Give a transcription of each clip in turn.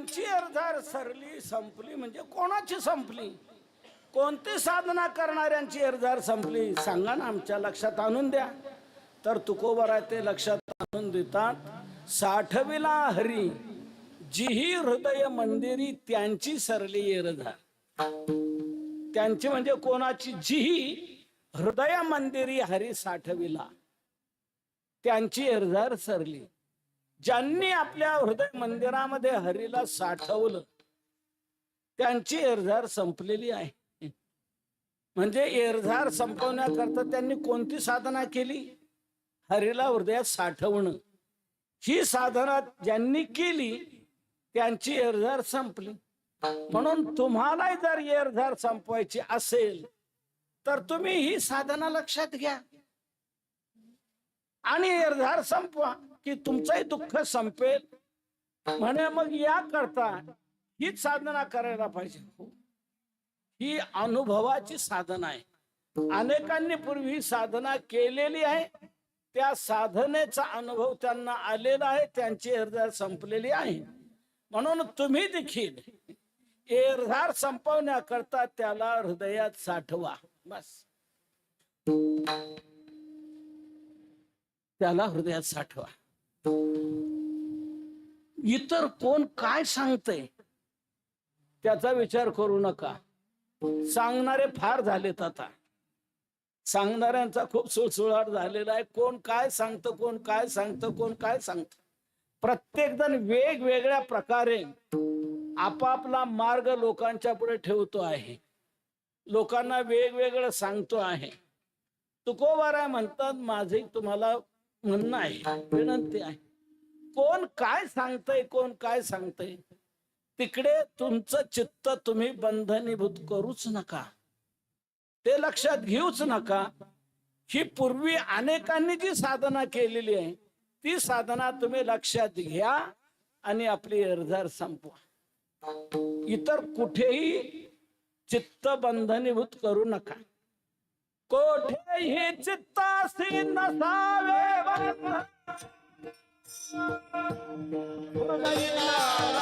त्यांची अर्धार सरली संपली म्हणजे कोणाची संपली? कोणती साधना करणाऱ्यांची अर्धार संपली? सांगा ना आमच्या लक्षात आणून द्या. तर तुकोबर आहे ते लक्षात आणून देतात साठविला हरी जीही हृदय मंदिरी त्यांची सरली एरधार त्यांची म्हणजे कोणाची? जीही हृदय मंदिरी हरी साठविला. त्यांची अर्धार सरली. ज्यांनी आपल्या हृदय मंदिरामध्ये हरीला साठवलं त्यांची एरझार संपलेली आहे. म्हणजे एरझार संपवण्याकरता त्यांनी कोणती साधना केली? हरीला हृदयात साठवणं. ही साधना ज्यांनी केली त्यांची एरझार संपली. म्हणून तुम्हाला जर एरझार संपवायची असेल तर तुम्ही ही साधना लक्षात घ्या. आणि एरझार संपवा. की तुमचंही दुःख संपेल. म्हणे मग या करता हीच साधना करायला पाहिजे. ही अनुभवाची साधना आहे. अनेकांनी पूर्वी साधना केलेली आहे. त्या साधनेचा अनुभव त्यांना आलेला आहे. त्यांची एरधार संपलेली आहे. म्हणून तुम्ही देखील एरधार संपवण्याकरता त्याला हृदयात साठवा. बस. त्याला हृदयात साठवा. इतर कोण काय सांगतय? त्याचा विचार करू नका. सांगणारे फार झालेत आता. सांगणाऱ्यांचा खूप सुळसुळाट झालेला आहे. कोण काय सांगतं कोण काय सांगतं कोण काय सांगतं? प्रत्येक जण वेगवेगळ्या प्रकारे आपापला मार्ग लोकांच्या पुढे ठेवतो आहे. लोकांना वेगवेगळं सांगतो आहे. तुकोबारा म्हणतात माझे तुम्हाला म्हणणं आहे विनंती आहे. कोण काय सांगतय कोण काय सांगतय? तिकडे तुमचं चित्त तुम्ही बंधनीभूत करूच नका. ते लक्षात घेऊच नका ही पूर्वी अनेकांनी जी साधना केलेली आहे ती साधना तुम्ही लक्षात घ्या आणि आपली अर्धार संपवा. इतर कुठेही चित्त बंधनीभूत करू नका. कोठेही चित्तासी नसावे la la la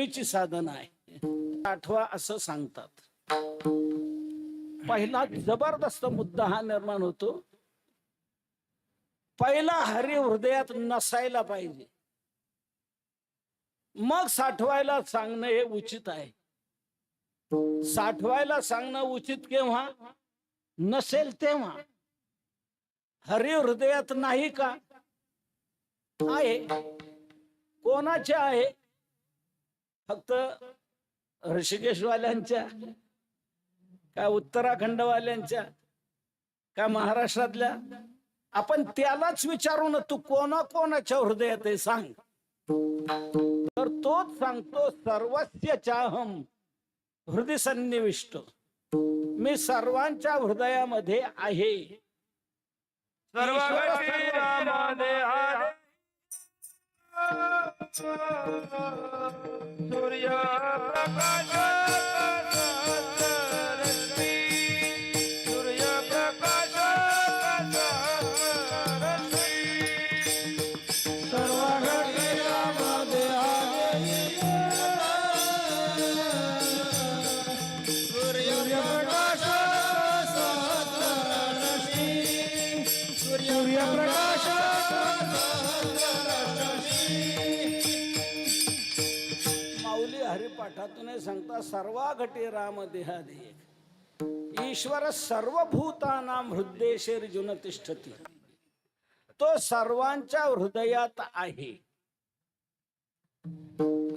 हमीची साधन आहे. आठवा असं सांगतात. पहिला जबरदस्त मुद्दा हा निर्माण होतो. पहिला हरी हृदयात नसायला पाहिजे. मग साठवायला सांगणं हे उचित आहे. साठवायला सांगणं उचित केव्हा? नसेल तेव्हा. हरी हृदयात नाही का? आहे. कोणाचे आहे? फक्त ऋषिकेशवाल्यांच्या का उत्तराखंडवाल्यांच्या का महाराष्ट्रातल्या? आपण त्यालाच विचारू ना तू कोणा कोणाच्या हृदयात आहे सांग. तर तोच सांगतो सर्वस्य चाहम हृदय सन्निविष्ट. मी सर्वांच्या हृदयामध्ये आहे. सर्व ईश्वर गोष्टी रामाने हारे सूर्य प्रकाश पाठातून सांगता सर्वा घटे राम देहादे ईश्वर सर्वभूतानाम हृदयशेर्जुन तिष्ठती। तो सर्वांच्या हृदयात आहे.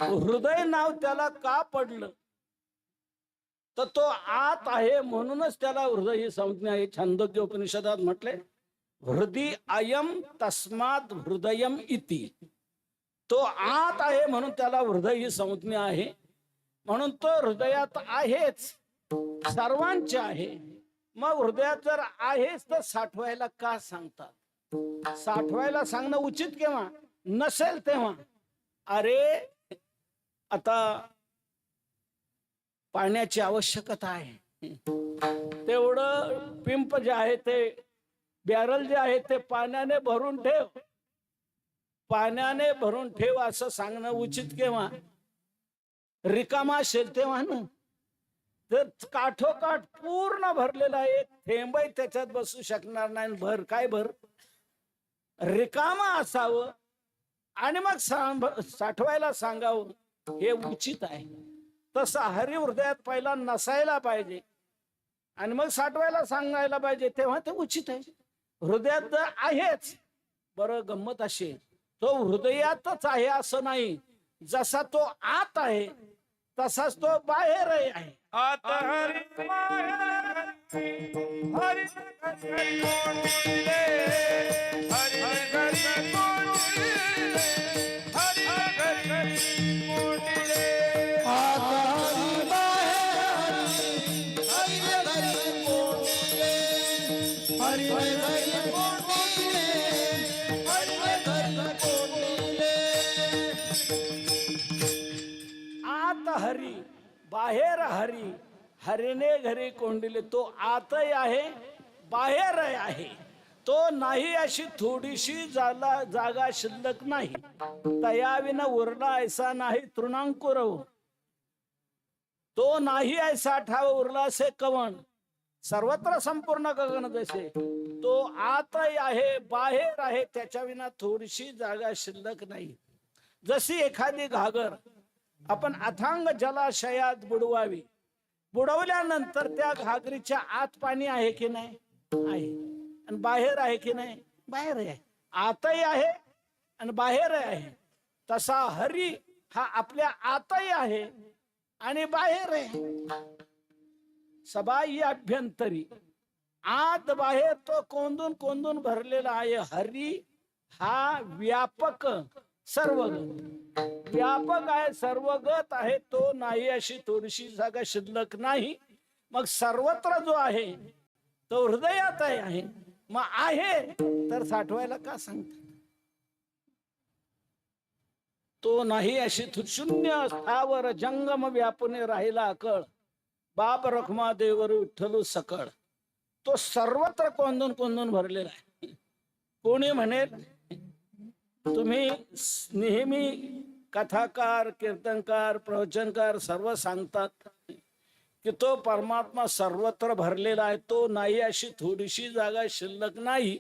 हृदय नाव त्याला का पडलं? तर तो आत आहे म्हणूनच त्याला हृदय ही संज्ञा आहे. छांदोग्य उपनिषदात म्हटले हृदय अयम तस्मात हृदयम इति. तो आत आहे म्हणून त्याला हृदय ही संज्ञा आहे. म्हणून तो हृदयात आहेच. सर्वांचे आहे. मग हृदयात जर आहेच तर साठवायला का सांगतात? साठवायला सांगणं उचित केव्हा? नसेल तेव्हा. अरे आता पाण्याची आवश्यकता आहे. तेवढं पिंप जे आहे ते बॅरल जे आहे ते पाण्याने भरून ठेव. पाण्याने भरून ठेव असं सांगणं उचित केव्हा? रिकामा असेल तेव्हा ना तर काठोकाठ पूर्ण भरलेला एक थेंबही त्याच्यात बसू शकणार नाही भर काय भर? रिकामा असावं आणि मग साठवायला सांगावं हे उचित आहे. तसं हरी हृदयात पहिला नसायला पाहिजे आणि मग साठवायला सांगायला पाहिजे तेव्हा ते उचित आहे. हृदयात तर आहेच. बरं गंमत अशी तो हृदयातच आहे असं नाही. जसा तो आत आहे तसाच तो बाहेरही आहे. आता हरी हरी हरी हरी बाहेर हरी. हरीने घरी कोंडिले. तो आतही आहे बाहेरही आहे. तो नाही अशी थोडीशी जाला जागा शिल्लक नाही. तयाविना उरला ऐसा नाही तृणांकुरव हो. तो नाही ऐसा ठाव उरला असे कवण. सर्वत्र संपूर्ण गगन जसे. तो आतही आहे बाहेर आहे त्याच्याविना थोडीशी जागा शिल्लक नाही. जशी एखादी घागर आपण अथांग जलाशयात बुडवावी. बुडवल्यानंतर त्या घागरीच्या आत पाणी आहे की नाही? आहे. आणि बाहेर आहे की नाही? बाहेर आहे. आतही आहे आणि बाहेर आहे. तसा हरी हा आपल्या आतही आहे आणि बाहेर आहे. सबाई अभ्यंतरी. आत बाहेर तो कोंदून कोंदून भरलेला आहे. हरी हा व्यापक सर्वगत. व्यापक आहे सर्वगत आहे तो नाही अशी थोडीशी जागा शिल्लक नाही. मग सर्वत्र जो आहे तो हृदयात आहे मग आहे तर साठवायला का सांगतात तो नाही अशी शून्य स्थावर जंगम व्यापने राहिला अकळ बाप रखमा देवर विठ्ठलू सकळ. तो सर्वत्र कोंदून कोंदून भरलेला आहे. कोणी म्हणेल तुम्ही नेहमी कथाकार कीर्तनकार प्रवचनकार सर्व सांगतात की तो परमात्मा सर्वत्र भरलेला आहे. तो नाही अशी थोडीशी जागा शिल्लक नाही.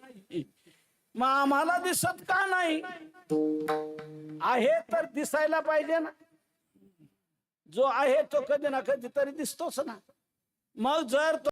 मग आम्हाला दिसत का नाही? आहे तर दिसायला पाहिजे ना. जो आहे तो कधी ना कधी तरी दिसतोच ना. मग जर तो